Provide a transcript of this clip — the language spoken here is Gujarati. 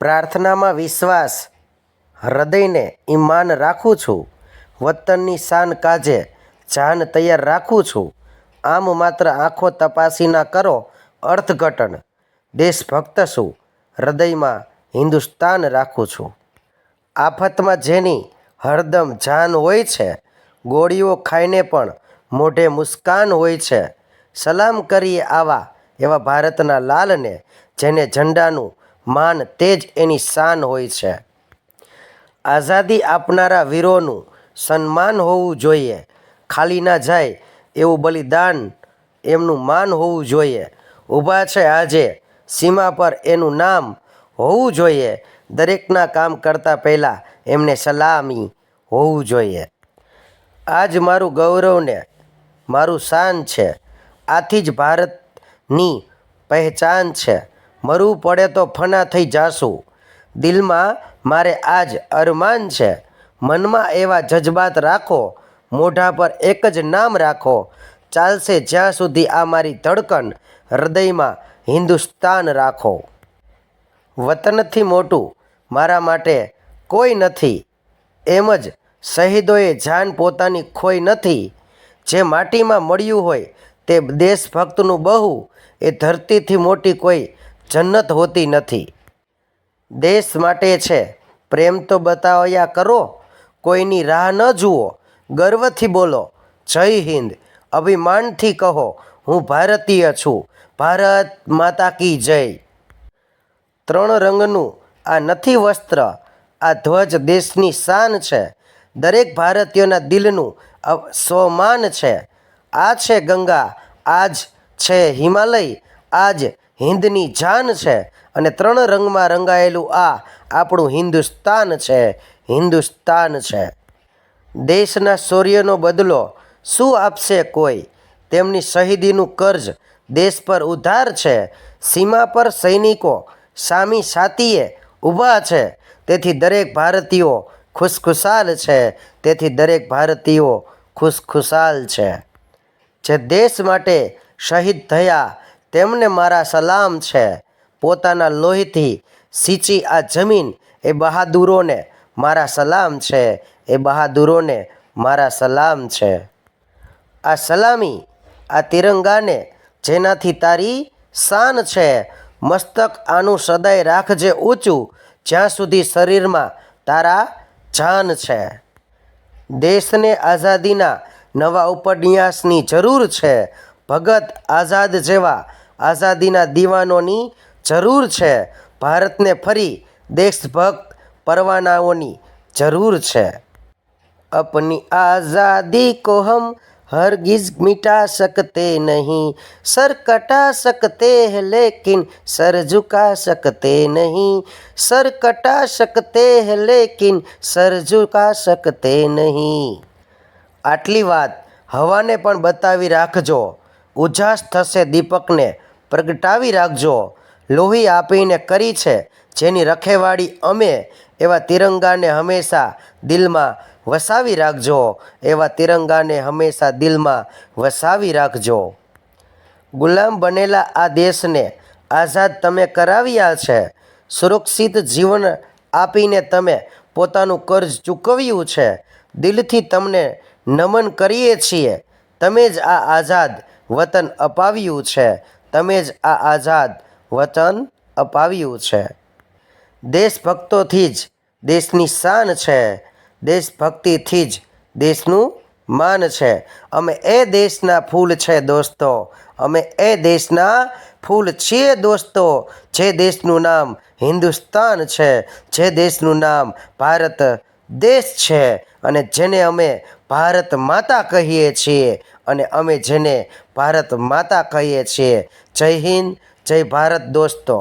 પ્રાર્થનામાં વિશ્વાસ, હૃદયને ઈમાન રાખું છું, વતનની શાન કાજે જાન તૈયાર રાખું છું, આમ માત્ર આંખો તપાસીના કરો અર્થઘટન. દેશભક્ત છું, હૃદયમાં હિન્દુસ્તાન રાખું છું. આફતમાં જેની હરદમ જાન હોય છે, ગોળીઓ ખાઈને પણ મોઢે મુસ્કાન હોય છે, સલામ કરીએ આવા એવા ભારતના લાલને, જેને ઝંડાનું માન તે જ એની શાન હોય છે. આઝાદી આપનારા વીરોનું સન્માન હોવું જોઈએ. ખાલી ના જાય એવું બલિદાન એમનું માન હોવું જોઈએ. ઊભા છે આજે, સીમા પર એનું નામ હોવું જોઈએ. દરેકના કામ કરતાં પહેલાં એમને સલામી હોવું જોઈએ. આજ મારું ગૌરવને મારું શાન છે. આથી જ ભારતની પહેચાન છે. મરવું પડે તો ફના થઈ જાશું. દિલમાં મારે આજ અરમાન છે. મનમાં એવા જજબાત રાખો. મોઢા પર એક જ નામ રાખો. ચાલશે જ્યાં સુધી આ મારી ધડકન હૃદયમાં હિન્દુસ્તાન રાખો. વતનથી મોટું મારા માટે કોઈ નથી. એમ જ શહીદોએ જાન પોતાની ખોઈ નથી. જે માટીમાં મળ્યું હોય તે દેશભક્તનું બહુ. એ ધરતીથી મોટી કોઈ જન્નત હોતી નથી. દેશ માટે છે. પ્રેમ તો બતાવ્યા કરો. કોઈની રાહ ન જુઓ. ગર્વથી બોલો. જય હિન્દ. અભિમાનથી કહો. હું ભારતીય છું. ભારત માતા કી જય. ત્રણ રંગનું આ નથી વસ્ત્ર. આ ધ્વજ દેશની શાન છે. દરેક ભારતીયોના દિલનું સ્વમાન છે. આ છે ગંગા. આજ છે હિમાલય. આજ હિન્દની જાન છે અને ત્રણ રંગમાં રંગાયેલું આ આપણું હિન્દુસ્તાન છે. હિન્દુસ્તાન છે. દેશના શૌર્યનો બદલો શું આપશે કોઈ? તેમની શહીદીનું કર્જ દેશ પર ઉધાર છે. સીમા પર સૈનિકો સામી સાતીએ ઊભા છે. તેથી દરેક ભારતીયો ખુશખુશાલ છે. તેથી દરેક ભારતીયો ખુશખુશાલ છે. જે દેશ માટે શહીદ થયા તેમને મારા સલામ છે. પોતાના લોહીથી સિંચી આ જમીન એ બહાદુરોને મારા સલામ છે. એ બહાદુરોને મારા સલામ છે. આ સલામી આ તિરંગાને જેનાથી તારી શાન છે. મસ્તક આનું સદાય રાખજે ઊંચું, જ્યાં સુધી શરીરમાં તારા જાન છે. દેશને આઝાદીના નવા ઉપન્યાસની જરૂર છે. ભગત આઝાદ જેવા આઝાદીના દીવાનોની જરૂર છે ભારતને ફરી દેશભક્ત પરવાનાઓની જરૂર છે अपनी आज़ादी को हम हरगिज मिटा सकते नहीं सर कटा सकते हैं लेकिन सर झुका सकते नहीं सर कटा सकते हैं लेकिन सर झुका सकते નહીં આટલી વાત હવાને પણ બતાવી રાખજો ઉજાસ થશે દીપકને પ્રગટાવી રાખજો. લોહી આપીને કરી છે, જેની રખેવાળી અમે એવા તિરંગાને હંમેશા દિલમાં વસાવી રાખજો. એવા તિરંગાને હંમેશા દિલમાં વસાવી રાખજો. ગુલામ બનેલા આ દેશને આઝાદ તમે કરાવ્યા છે. સુરક્ષિત જીવન આપીને તમે પોતાનું કર્જ ચૂકવ્યું છે. દિલથી તમને નમન કરીએ છીએ. તમે જ આ આઝાદ વતન અપાવ્યું છે. તમે જ આ આઝાદ વતન અપાવ્યું છે. દેશભક્તોથી જ દેશની શાન છે. દેશભક્તિથી જ દેશનું માન છે. અમે એ દેશના ફૂલ છે દોસ્તો. અમે એ દેશના ફૂલ છીએ દોસ્તો. જે દેશનું નામ હિન્દુસ્તાન છે. જે દેશનું નામ ભારત દેશ છે. અને જેને અમે ભારત માતા કહીએ છીએ અને અમે જેને ભારત માતા કહીએ છીએ. જય હિન્દ, જય ભારત દોસ્તો.